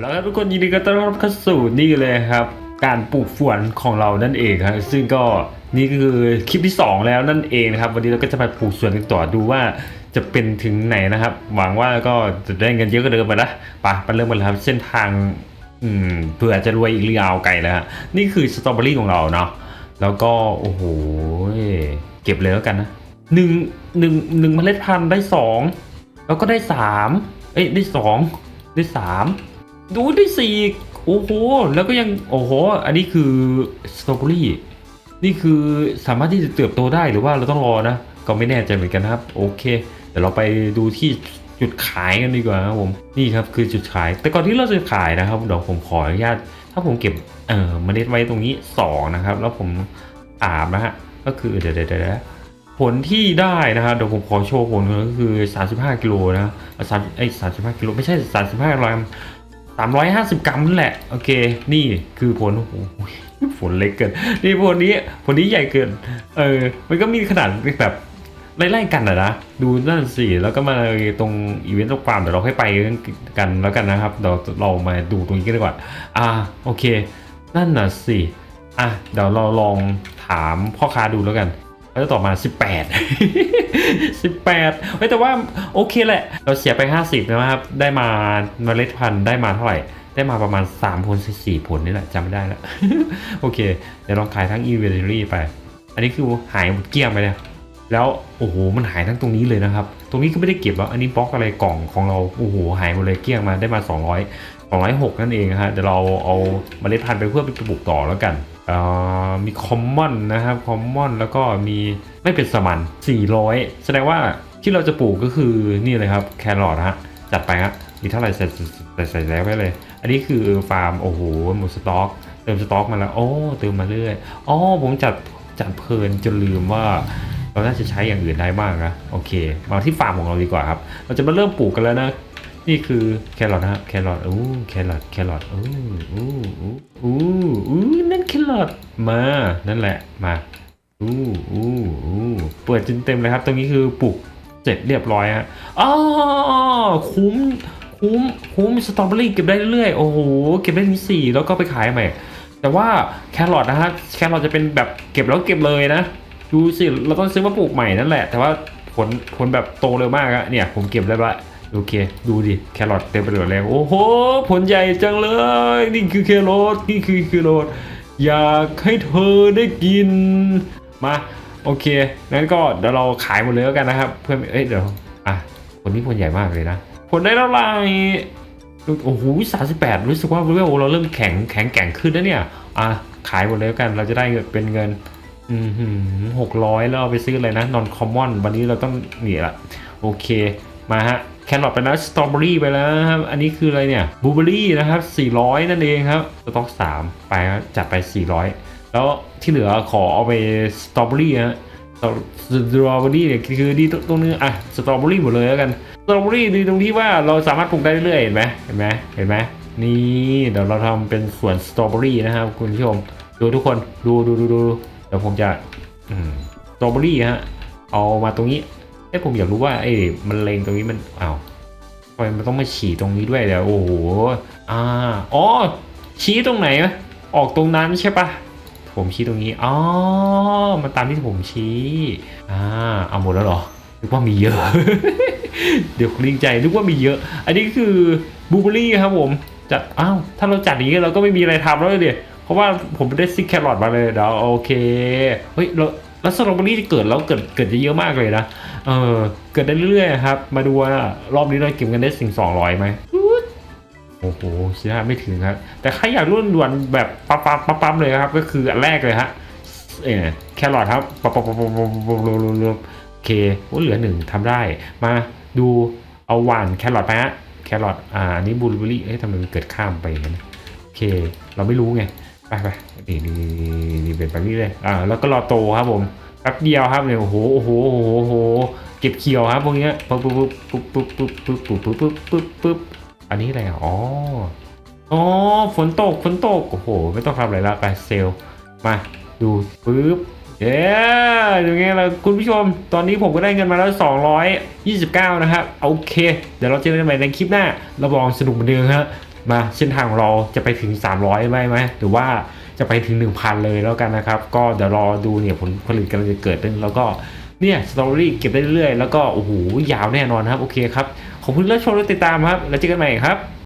แล้วครับทุกคนยินดีกับต้อนรับเข้าสู่นี่เลยครับ การปลูกฝวนของเรานั่นเองครับซึ่งก็นี่ก็คือคลิปที่ 2 แล้วนั่นเองนะครับวันนี้เราก็จะไปปลูกสวนกันต่อดูว่าจะเป็นถึงไหนนะครับ หวังว่าก็จะได้เงินเยอะก็เดิมไปนะไปไปเริ่มกันเลยครับเส้นทางอืมเผื่อจะรวยอีกยาวไกลแล้วฮะนี่คือสตรอเบอรี่ของเราเนาะแล้วก็โอ้โหเก็บเลยแล้วกันนะหนึ่งหนึ่งหนึ่งเมล็ดพันธุ์ได้สองแล้วก็ได้สามเอ้ยได้สองได้สาม ดูได้สี่โอ้โห แล้วก็ยัง โอ้โห อันนี้คือสตรอเบอรี่ นี่คือสามารถที่จะเติบโตได้หรือว่าเราต้องรอนะ ก็ไม่แน่ใจเหมือนกันนะครับ โอเค เดี๋ยวเราไปดูที่จุดขายกันดีกว่าครับผม นี่ครับคือจุดขาย แต่ก่อนที่เราจะขายนะครับเดี๋ยวผมขออนุญาต ถ้าผมเก็บ เอ่อเมล็ดไว้ตรงนี้สองนะครับ แล้วผมถามนะฮะ ก็คือเดี๋ยวเดี๋ยวเดผลที่ได้นะครับเดี๋ยวผมขอโชว์ผลก็คือ 35 กิโลนะสามไอ้สามสิบห้ากิโลไม่ใช่ 35กรัม 350 กรัมนั่นแหละ โอเค นี่คือผลโอ้โหผลเล็กเกิน นี่ผลนี้ผลนี้ใหญ่เกิน เออ มันก็มีขนาดแบบไล่ๆกันอะนะ ดูนั่นสิแล้วก็มาตรงอีเวนต์ตรงฟาร์มเดี๋ยวเราค่อยไปกันแล้วกันนะครับเดี๋ยวเรามาดูตรงนี้กันดีกว่า อ่าโอเค นั่นน่ะสิ อะเดี๋ยวเราลองถามพ่อค้าดูแล้วกัน แล้วต่อมา 18 18เฮ้ยแต่ว่าโอเคแหละ เราเสียไป 50นะครับ ได้มาเมล็ดพันธุ์ได้มาเท่าไหร่ ได้มาประมาณ 3 ผล 4 ผลนี่แหละจำไม่ได้แล้ว โอเค เดี๋ยวลองขายทั้ง inventory ไป อันนี้คือหายหมดเกลี้ยงไปเนี่ยแล้วโอ้โหมันหายทั้งตรงนี้เลยนะครับ ตรงนี้ก็ไม่ได้เก็บแล้วอันนี้บล็อกอะไรกล่องของเราโอ้โหหายหมดเลยเกลี้ยงมาได้มา 200 206 นั่นเองฮะเดี๋ยวเราเอาเมล็ดพันธุ์ไปเพื่อไปปลูกต่อแล้วกัน มีคอมมอนนะครับคอมมอนแล้วก็มีไม่เป็นสมัน 400 แสดงว่าที่เราจะปลูกก็คือนี่เลยครับแครอทฮะจัดไปฮะมีเท่าไหร่ใส่ใส่ใส่แล้วไว้เลย อันนี้คือฟาร์มโอ้โหหมดสต็อก เติมสต็อกมาแล้วโอ้เติมมาเรื่อยอ๋อผมจัดจัดเพลินจนลืมว่าเราน่าจะใช้อย่างอื่นได้บ้างนะโอเค มาที่ฟาร์มของเราดีกว่าครับ เราจะมาเริ่มปลูกกันแล้วนะ นี่คือแครอทนะฮะแครอทอู้แครอทแครอทอู้อู้อู้อู้ อู้นั่นแครอทมานั่นแหละมาอู้อู้อู้เปิดจนเต็มเลยครับ ตรงนี้คือปลูกเสร็จเรียบร้อยฮะอ๋อคุ้มคุ้มคุ้มสตรอเบอรี่เก็บได้เรื่อยๆโอ้โหเก็บได้ถึงสี่แล้วก็ไปขายใหม่ แต่ว่าแครอทนะฮะแครอทจะเป็นแบบเก็บแล้วเก็บเลยนะดูสิเราต้องซื้อมาปลูกใหม่นั่นแหละ แต่ว่าผลผลแบบโตเร็วมากอะเนี่ยผมเก็บได้ละโอเค ดูดิแครอทเต็มไปหมดเลยโอ้โห ผลใหญ่จังเลย นี่คือแครอทนี่คือแครอท อยากให้เธอได้กิน มาโอเคงั้นก็เดี๋ยวเราขายหมดเลยแล้วกันนะครับ เพื่อนเอ้ยเดี๋ยวอะผลนี้ผลใหญ่มากเลยนะผลได้เท่าไหร่โอ้โหสามสิบแปดรู้สึกว่าเวลเราเริ่มแข็งแข็งแก่งขึ้นแล้วเนี่ยอะขายหมดเลยแล้วกันเราจะได้เงินเป็นเงินอืมหกร้อยแล้วเอาไปซื้ออะไรนะนอนคอมมอนวันนี้เราต้องนี่ละโอเคมาฮะ แครอทไปแล้วสตรอเบอรี่ไปแล้วนะครับ อันนี้คืออะไรเนี่ยบลูเบอรี่นะครับ 400 นั่นเองครับสต็อก 3 ไปจัดไป 400 แล้วที่เหลือขอเอาไปสตรอเบอรี่ฮะสตรอเบอรี่เนี่ยคือดีตรงนึงอะสตรอเบอรี่หมดเลยแล้วกันสตรอเบอรี่ดีตรงที่ว่าเราสามารถปลูกได้เรื่อยเห็นไหมเห็นไหมเห็นไหมนี่เดี๋ยวเราทำเป็นสวนสตรอเบอรี่นะครับ คุณผู้ชมดูทุกคนดูดูดูดูเดี๋ยวผมจะสตรอเบอรี่ฮะเอามาตรงนี้ เอ้ผมอยากรู้ว่าไอ้มันเลงตรงนี้มันอ้าวทำไมมันต้องมาฉี่ตรงนี้ด้วยเดี๋ยวโอ้โหอ่าอ๋อชี้ตรงไหนออกตรงนั้นใช่ปะผมชี้ตรงนี้อ๋อมันตามที่ผมชี้อ่าเอาหมดแล้วเหรอนึกว่ามีเยอะ เดี๋ยวดีใจนึกว่ามีเยอะ อันนี้คือบลูเบอรี่ครับผมจัดอ้าวถ้าเราจัดอย่างนี้เราก็ไม่มีอะไรทำแล้วเลยเพราะว่าผมได้ซิกแครอทมาเลยเดี๋ยวโอเคเฮ้ยเรา แล้วสตรอเบอรี่ที่เกิดแล้วเกิดเกิดจะเยอะมากเลยนะเออเกิดได้เรื่อยๆครับ มาดูว่ารอบนี้เราเก็บกันได้สิ่งสองร้อยไหมโอ้โหเสียไม่ถึงครับ แต่ใครอยากรุ่นด่วนแบบปั๊บปั๊บปั๊บปั๊บเลยครับ ก็คืออันแรกเลยฮะเออแครอทครับปั๊บปั๊บปั๊บปั๊บปั๊บปั๊บปั๊บโอเคโอ้เหลือหนึ่งทำได้ มาดูเอาหวานแครอทไปฮะแครอทอ่าอันนี่บลูเบอรี่เอ๊ะทำไมมันเกิดข้ามไปอย่างนั้นโอเค เราไม่รู้ไง ไปไปนี่นี่นี่นี่เป็นแบบนี้เลยอ่าแล้วก็รอโตครับผมแป๊บเดียวครับเนี่ยโอ้โหโอ้โหโอ้โหโอ้โหเก็บเขียวครับพวกเนี้ยปุ๊บปุ๊บปุ๊บปุ๊บปุ๊บปุ๊บปุ๊บปุ๊บปุ๊บปุ๊บปุ๊บอันนี้อะไรอ๋ออ๋อฝนตกฝนตกโอ้โห ไม่ต้องทำอะไรละไปเซลมาดูปุ๊บเย้ยังไงล่ะคุณผู้ชม ตอนนี้ผมก็ได้เงินมาแล้ว 229 นะครับ โอเค เดี๋ยวเราเจอกันใหม่ในคลิปหน้ารับองสนุกเหมือนเดิมฮะ มาเส้นทางของเราจะไปถึง 300ไหมไหมหรือว่าจะไปถึง 1,000 เลยแล้วกันนะครับ ก็เดี๋ยวรอดูเนี่ยผลผลิตกำลังจะเกิดขึ้นแล้วก็เนี่ยสตอรี่เก็บได้เรื่อยๆ แล้วก็โอ้โหยาวแน่นอนครับ โอเคครับ ขอบคุณเลิศชมและติดตามครับ แล้วเจอกันใหม่ครับ